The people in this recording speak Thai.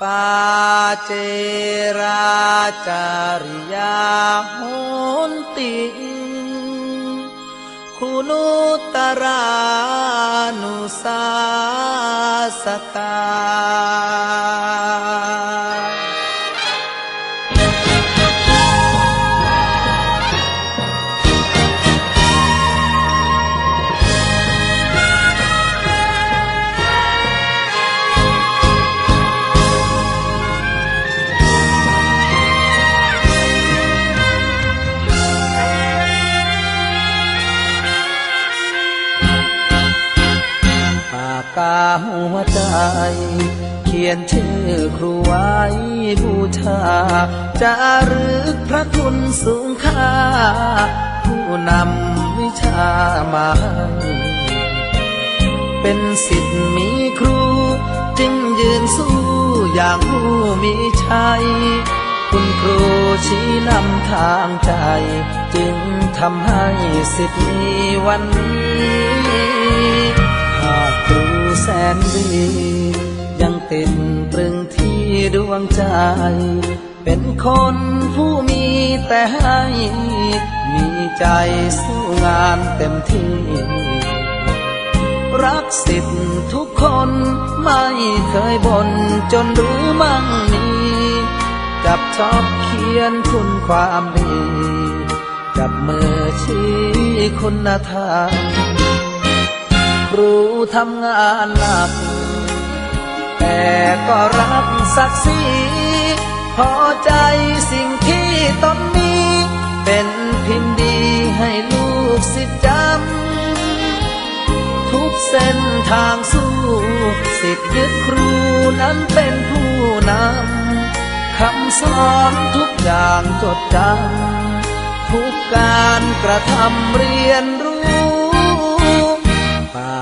ปาเจราจาริยาโหนติคุณุตรานุสาสตาากกาหัวใจ เขียนชื่อครูไว้บูชาจะรึกพระคุณสูงค่า ผู้นำวิชามาเป็นสิทธิ์มีครู จึงยืนสู้อย่างผู้มีชัยคุณครูชี้นำทางใจ จึงทำให้สิทธิ์มีวันนี้ากครูแสนดี ยังติดตรึงที่ดวงใจ เป็นคนผู้มีแต่ให้ มีใจสู้งานเต็มที่ รักสิทธิ์ทุกคนไม่เคยบ่นจนรู้มั่งมีจับชอบเขียนคุณความดีจับมือชี้คุณธรรม รูทำงานหนัก แต่ก็รักศักดิ์ศรีพอใจสิ่งที่ตนมี เป็นพิมพ์ดีให้ลูกศิษย์จำ ทุกเส้นทางสู้ สิทธิ์ยึดครูนั้นเป็นผู้นำ คำสอนทุกอย่างจดจำ ทุกการกระทำเรียนร